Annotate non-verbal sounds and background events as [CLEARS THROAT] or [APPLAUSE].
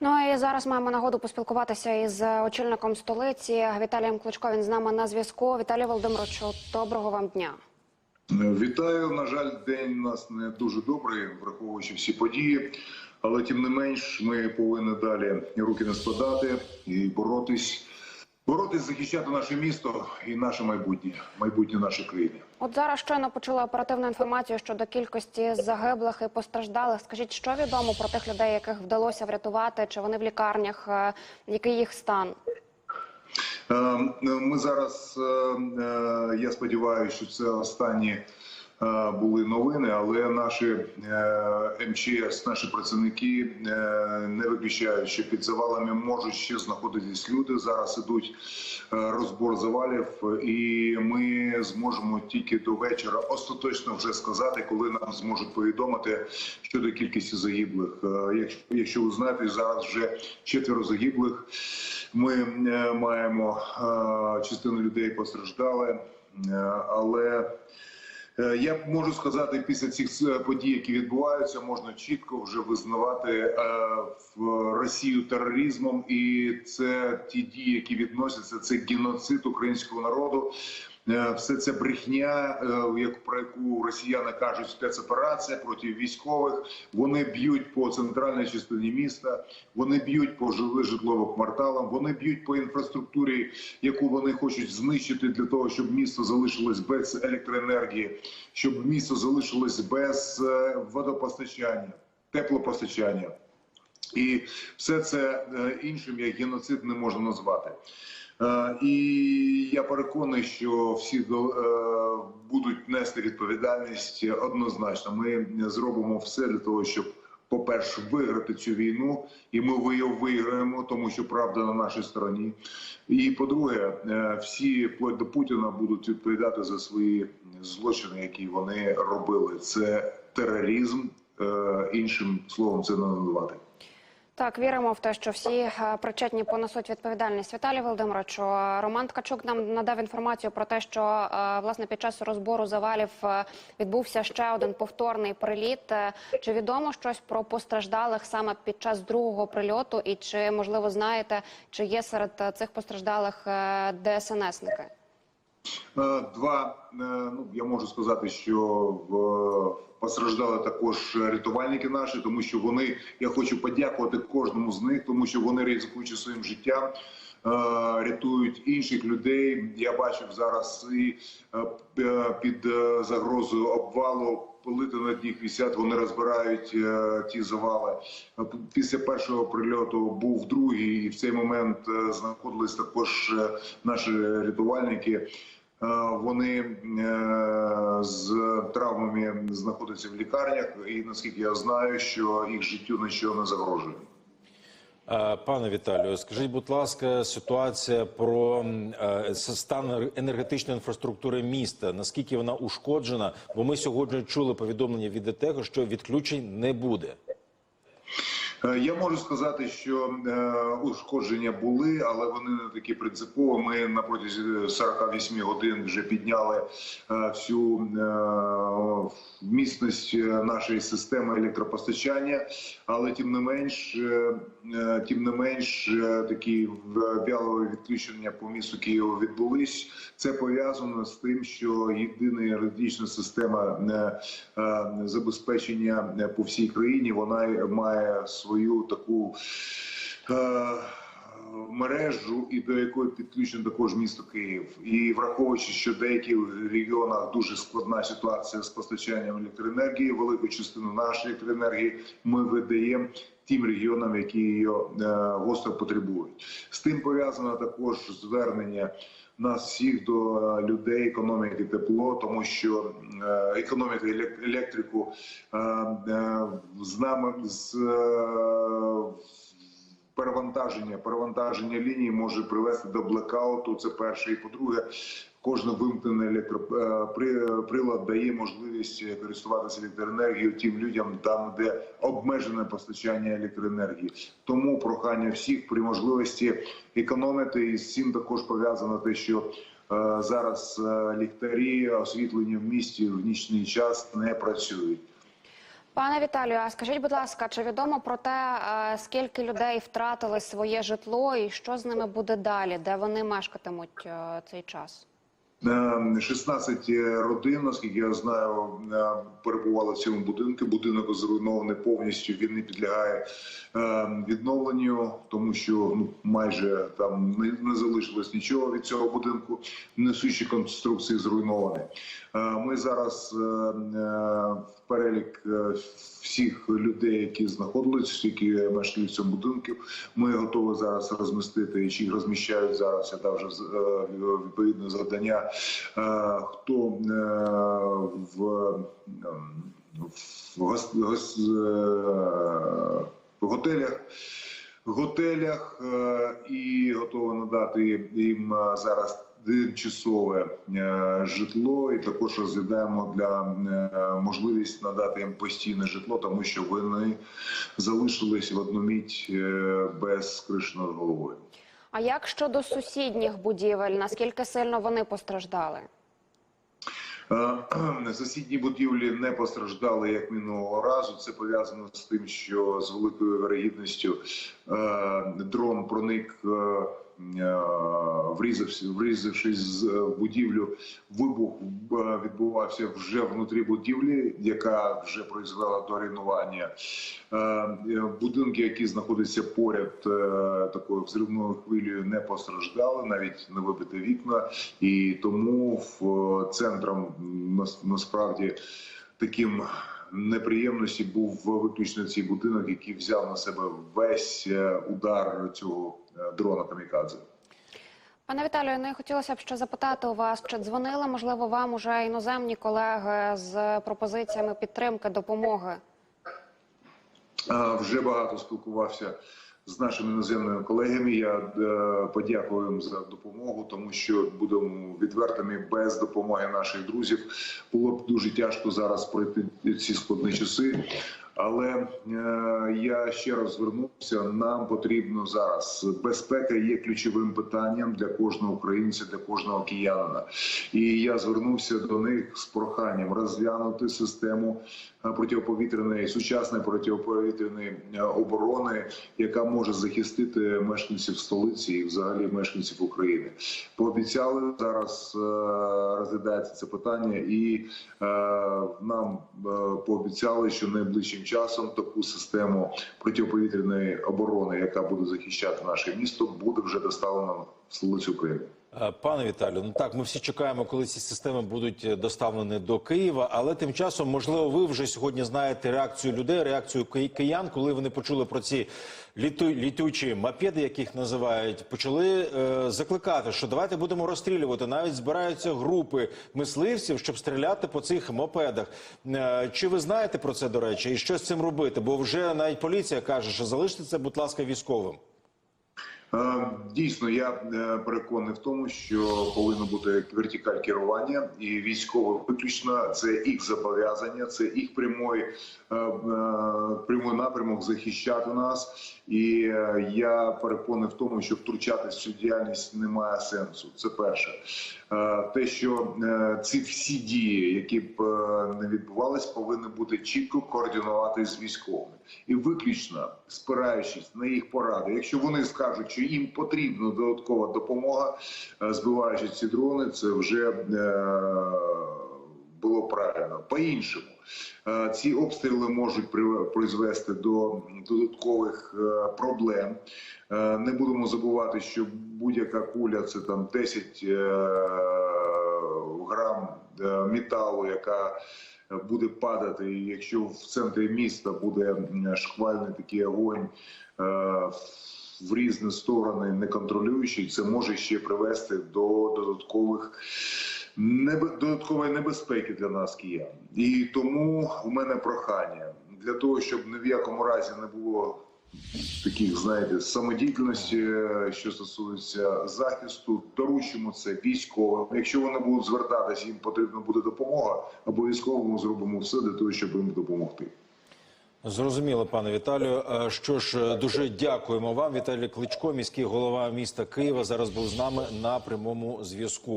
Ну і зараз маємо нагоду поспілкуватися із очільником столиці Віталієм Кличко. Він з нами на зв'язку. Віталій Володимировичу, доброго вам дня. Вітаю. На жаль, день у нас не дуже добрий, враховуючи всі події. Але тим не менш, ми повинні далі руки не складати і боротись, боротись, захищати наше місто і наше майбутнє, майбутнє нашої країни. От зараз щойно почула оперативну інформацію щодо кількості загиблих і постраждалих. Скажіть, що відомо про тих людей, яких вдалося врятувати? Чи вони в лікарнях? Е, Який їх стан? Е, Ми зараз, е, е, я сподіваюся, що це останні були новини, але наші е, МЧС, наші працівники е, не виключають, що під завалами можуть ще знаходитись люди. Зараз ідуть е, розбор завалів, і ми зможемо тільки до вечора остаточно вже сказати, коли нам зможуть повідомити щодо кількості загиблих. Е, Якщо, якщо ви знаєте, зараз вже четверо загиблих. Ми е, маємо е, частину людей постраждали, е, але е, я можу сказати, після цих е, подій, які відбуваються, можна чітко вже визнавати е, Росію тероризмом, і це ті дії, які відносяться, це геноцид українського народу. Е, Все це брехня, е, як про яку росіяни кажуть, спецоперація проти військових. Вони б'ють по центральній частині міста, вони б'ють по житловим кварталам, вони б'ють по інфраструктурі, яку вони хочуть знищити для того, щоб місто залишилось без електроенергії, щоб місто залишилось без е, водопостачання, теплопостачання. І все це іншим як геноцид не можна назвати. Е, І я переконаний, що всі е, будуть нести відповідальність однозначно. Ми зробимо все для того, щоб, по-перше, виграти цю війну, і ми її виграємо, тому що правда на нашій стороні. І по-друге, е, всі вплоть до Путіна будуть відповідати за свої злочини, які вони робили. Це тероризм, іншим словом це не називати. Так, віримо в те, що всі е, причетні понесуть відповідальність. Віталій Володимировичу, е, Роман Ткачук нам надав інформацію про те, що е, власне під час розбору завалів е, відбувся ще один повторний приліт. Чи відомо щось про постраждалих саме під час другого прильоту? І чи можливо знаєте, чи є серед цих постраждалих ДСНСники? Два ну я можу сказати, що в постраждали також рятувальники наші, тому що вони я хочу подякувати кожному з них, тому що вони ризикуючи своїм життям. е, Рятують інших людей. Я бачив зараз і е, під е, загрозою обвалу плити над них висять, вони розбирають ті завали. Після першого прильоту був другий, і в цей момент знаходились також наші рятувальники. Е, Вони е, з травмами знаходяться в лікарнях, і наскільки я знаю, що їх життю нічого не загрожує. Е, Пане Віталію, скажіть, будь ласка, ситуація про стан енергетичної інфраструктури міста. Наскільки вона ушкоджена? Бо ми сьогодні чули повідомлення від ДТЕКу, що відключень не буде. Е, Я можу сказати, що е, ушкодження були, але вони не такі принципові. Ми на протязі 48 годин вже підняли е, всю е, міцність е, нашої системи електропостачання, але тим не менш, е, е, тим не менш, е, такі вялові відключення по місту Києву відбулись. Це пов'язано з тим, що єдина енергетична система е, е, забезпечення е, по всій країні вона має свою таку. е, Мережу і до якої підключено також місто Київ, і враховуючи, що в деяких регіонах дуже складна ситуація з постачанням електроенергії, велику частину нашої електроенергії ми видаємо тим регіонам, які її е, гостро потребують. З тим пов'язано також звернення нас всіх до е, людей, економіки тепло, тому що е, економіка елек- електрику з нами з перевантаження, перевантаження лінії може привести до блекауту. Це перше. І по-друге, кожен вимкнений електроприлад дає можливість користуватися електроенергією тим людям, там де обмежене постачання електроенергії. Тому прохання всіх при можливості економити, і з цим також пов'язано те, що. е, Зараз е, ліхтарі освітлення в місті в нічний час не працюють. Пане Віталію, а скажіть, будь ласка, чи відомо про те, е, скільки людей втратили своє житло і що з ними буде далі, де вони мешкатимуть е, цей час? Е, 16 родин, наскільки я знаю, е, перебували в цьому будинку. Будинок зруйнований повністю. Він не підлягає е, відновленню, тому що ну майже там не, не залишилось нічого від цього будинку. Несучі конструкції зруйновані. Е, Ми зараз е, е, в перелік е, всіх людей, які знаходились, які мешкали в цьому будинку. Ми готові зараз розмістити чи розміщають зараз. Я дав вже е, відповідне завдання. Е, Хто е, в, ем, в гос- гос- е, в готелях. Готелях і готові надати їм зараз тимчасове житло, і також розглядаємо для можливість надати їм постійне житло, тому що вони залишились в одну мить е, без криші над головою. А як щодо сусідніх будівель? Наскільки сильно вони постраждали? Е, [CLEARS THROAT] Сусідні будівлі не постраждали як минулого разу. Це пов'язано з тим, що з великою вирогідністю е, дрон проник. Е, е, Врізався, врізавшись в будівлю, вибух е, відбувався вже внутрі будівлі, яка вже призвела до руйнування. Е, е, Будинки, які знаходяться поряд е, такою взривною хвилею, не постраждали, навіть не вибите вікна, і тому в е, центром насправді таким неприємності був виключно цей будинок, який взяв на себе весь е, удар цього е, дрона камікадзе. Пане Віталію, ну і хотілося б ще запитати у вас, чи дзвонили, можливо, вам уже іноземні колеги з пропозиціями підтримки, допомоги? Вже багато спілкувався з нашими іноземними колегами. Я е, подякую їм за допомогу, тому що будемо відвертими без допомоги наших друзів. Було б дуже тяжко зараз пройти ці складні часи. Але е, я ще раз звернувся. Нам потрібно зараз безпека є ключовим питанням для кожного українця, для кожного киянина. І я звернувся до них з проханням розглянути систему е, протиповітряної сучасної протиповітряної е, оборони, яка може захистити мешканців столиці і взагалі мешканців України. Пообіцяли зараз розглядається це питання, і нам пообіцяли, що найближчим часом таку систему протиповітряної оборони, яка буде захищати наше місто, буде вже доставлена в столицю України. Е, Пане Віталію, ну так, ми всі чекаємо, коли ці системи будуть е, доставлені до Києва. Але тим часом, можливо, ви вже сьогодні знаєте реакцію людей, реакцію киян, коли вони почули про ці літу, літючі мопеди, яких називають, почали е, закликати, що давайте будемо розстрілювати. Навіть збираються групи мисливців, щоб стріляти по цих мопедах. Е, чи ви знаєте про це до речі, і що з цим робити? Бо вже навіть поліція каже, що залиште це, будь ласка, військовим. Е, Дійсно, я е, переконаний в тому, що повинно бути вертикаль керування і військово виключно це їх зобов'язання, це їх прямий, е, прямий напрямок захищати нас. І я переконаний в тому, що втручатись в цю діяльність немає сенсу. Це перше. Те, що ці всі дії, які б не відбувались, повинні бути чітко координувати з військовими і виключно спираючись на їх поради. Якщо вони скажуть, що їм потрібна додаткова допомога, е, збиваючи ці дрони, це вже е, було правильно. По-іншому, е, ці обстріли можуть призвести до додаткових проблем. Не будемо забувати, що будь-яка куля це там 10 е, грам металу, яка буде падати. І якщо в центрі міста буде шквальний такий огонь в різні сторони, не контролюючий, це може ще привести до додаткових. Додаткової небезпеки для нас, киян, і тому у мене прохання для того, щоб ні в якому разі не було таких, знаєте, самодіяльності, е, що стосується захисту, доручимо це військовим. Якщо вони будуть звертатися, їм потрібна буде допомога, обов'язково ми зробимо все для того, щоб їм допомогти. Зрозуміло, пане Віталію. Е, Що ж, е, дуже дякуємо вам. Віталій Кличко, міський голова міста Києва, зараз був з нами на прямому зв'язку.